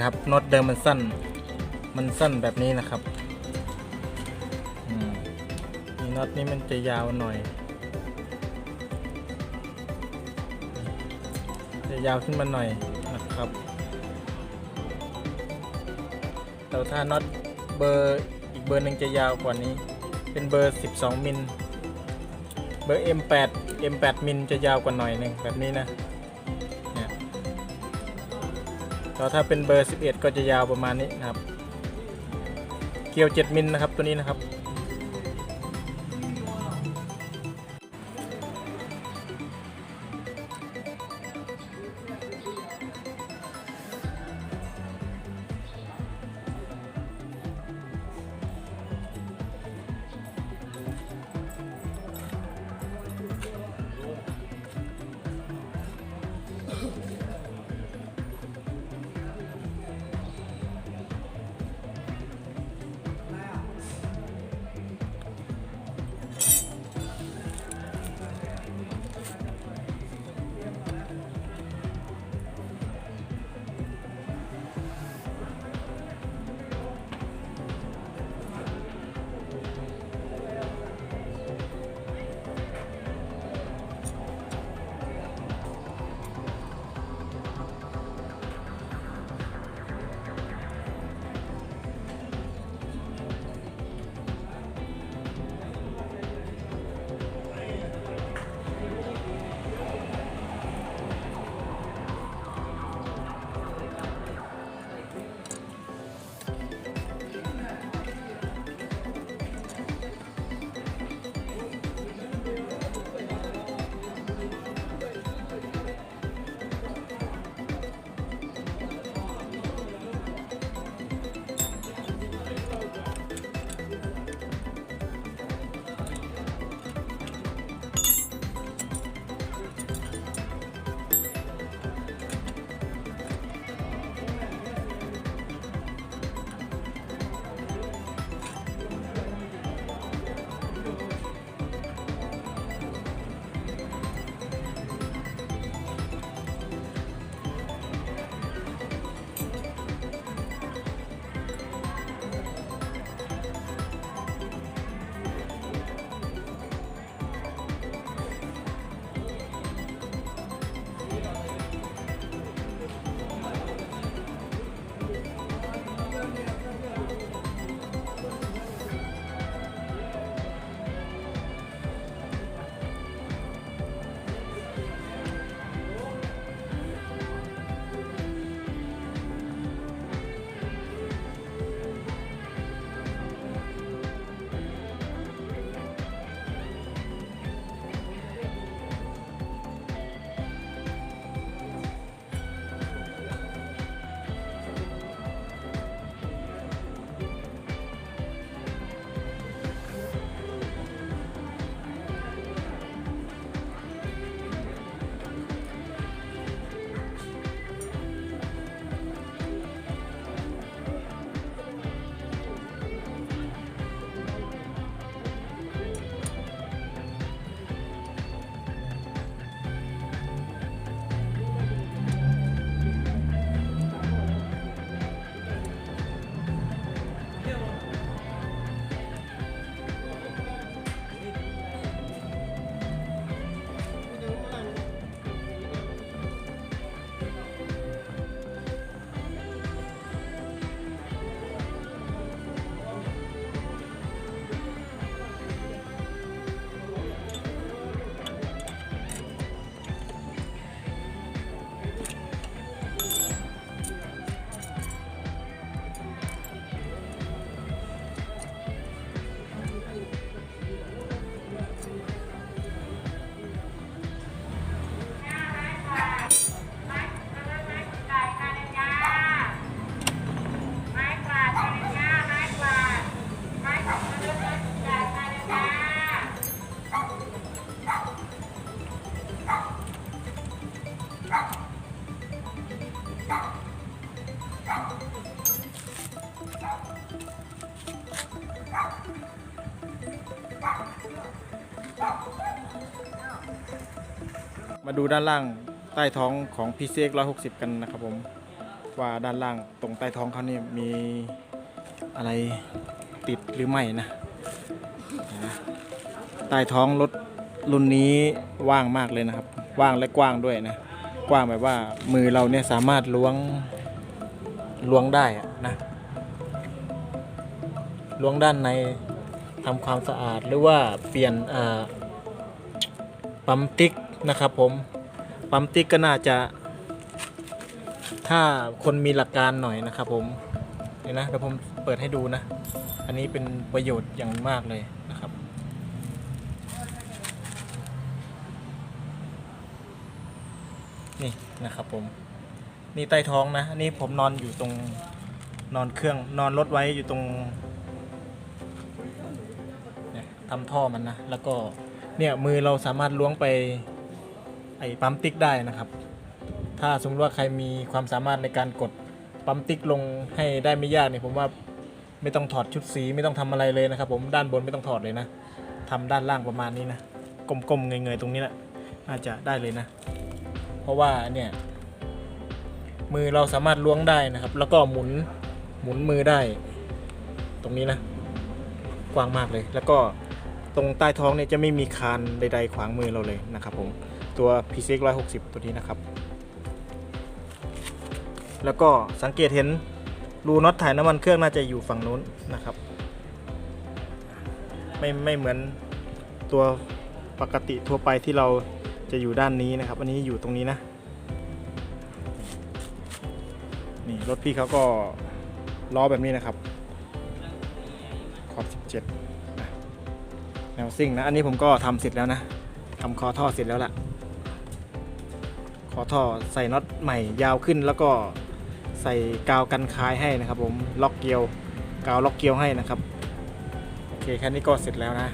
นะครับน็อตเดิมมันสั้น มันสั้นแบบนี้นะครับมนี่น็อตนี้มันจะยาวหน่อย จะยาวขึ้นมาหน่อยนะครับแต่ถ้าน็อตเบอร์อีกเบอร์หนึ่งจะยาวกว่านี้ เป็นเบอร์ 12 มิล เบอร์ M8 M8 มิลจะยาวกว่าหน่อยหนึ่งแบบนี้นะ แล้วถ้าเป็นเบอร์ 11 ก็จะยาวประมาณนี้นะครับ เกลียว 7 มิลนะครับตัวนี้นะครับ มาดูด้านล่างใต้ท้องของ PCX 160 กันนะครับผม ว่าด้านล่างตรงใต้ท้องเขาเนี่ยมีอะไรติดหรือไม่นะ ใต้ท้องรถรุ่นนี้ว่างมากเลยนะครับ ว่างและกว้างด้วยนะ กว้างแบบว่ามือเราเนี่ยสามารถล้วงล้วงได้นะ ล้วงด้านในทำความสะอาดหรือว่าเปลี่ยนปั๊มติ๊กนะครับผมปั๊มติ๊กก็น่าจะ ถ้าคนมีหลักการหน่อยนะครับผมเดี๋ยวนะเดี๋ยวผมเปิดให้ดูนะ อันนี้เป็นประโยชน์อย่างมากเลยนะครับนี่นะครับผมนี่ใต้ท้องนะอันนี้ผมนอนอยู่ตรงนอนเครื่องนอนรถไว้อยู่ตรง เนี่ยทำท่อมันนะ แล้วก็เนี่ยมือเราสามารถล้วงไปไอ้ปั๊มติ๊กได้นะครับ ถ้าสมมติว่าใครมีความสามารถในการกดปั๊มติ๊กลงให้ได้ไม่ยากเนี่ยผมว่าไม่ต้องถอดชุดสีไม่ต้องทำอะไรเลยนะครับ ผมด้านบนไม่ต้องถอดเลยนะทำด้านล่างประมาณนี้นะกลมๆเงยๆตรงนี้แหละน่าจะได้เลยนะ เพราะว่าเนี่ยมือเราสามารถล้วงได้นะครับ แล้วก็หมุนหมุนมือได้ ตรงนี้นะ กว้างมากเลยแล้วก็ ตรงใต้ท้องเนี่ยจะไม่มีคานใดๆขวางมือเราเลยนะครับผมตัว p c x 160 ตัวนี้นะครับ แล้วก็สังเกตเห็นรูน็อตถ่ายน้ำมันเครื่องน่าจะอยู่ฝั่งนู้นนะครับ ไม่ไม่เหมือนตัวปกติทั่วไปที่เราจะอยู่ด้านนี้นะครับ อันนี้อยู่ตรงนี้นะ นี่รถพี่เขาก็ล้อแบบนี้นะครับขอบ 17 นะแนวซิ่งนะ อันนี้ผมก็ทำเสร็จแล้วนะทำคอท่อเสร็จแล้วล่ะ คอท่อใส่น็อตใหม่ยาวขึ้นแล้วก็ใส่กาวกันคายให้นะครับ ผมล็อกเกลียว กาวล็อกเกลียวให้นะครับ โอเคแค่นี้ก็เสร็จแล้วนะ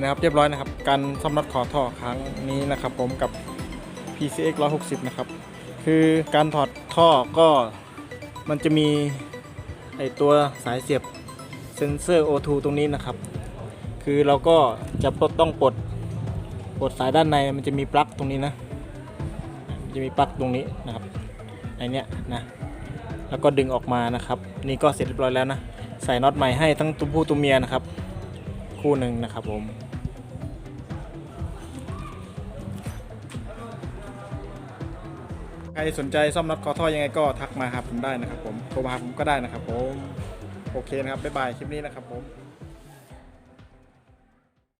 นะครับเรียบร้อยนะครับ การซ่อมน็อตขอท่อครั้งนี้นะครับ ผมกับ PCX 160 นะครับ คือการถอดท่อก็มันจะมีไอตัวสายเสียบเซนเซอร์ O2 ตรงนี้นะครับ คือเราก็จะปลดต้องปลดปลดสายด้านในมันจะมีปลั๊กตรงนี้นะมันจะมีปลั๊กตรงนี้นะครับไอเนี้ยนะแล้วก็ดึงออกมานะครับ นี่ก็เสร็จเรียบร้อยแล้วนะ ใส่น็อตใหม่ให้ทั้งตัวผู้ตัวเมียนะครับ คู่หนึ่งนะครับผม ใครสนใจซ่อมน็อตคอท่อยังไงก็ทักมาหาผมได้นะครับผมโทรมาหาผมก็ได้นะครับผม โอเคนะครับ บ๊ายบายคลิปนี้นะครับผม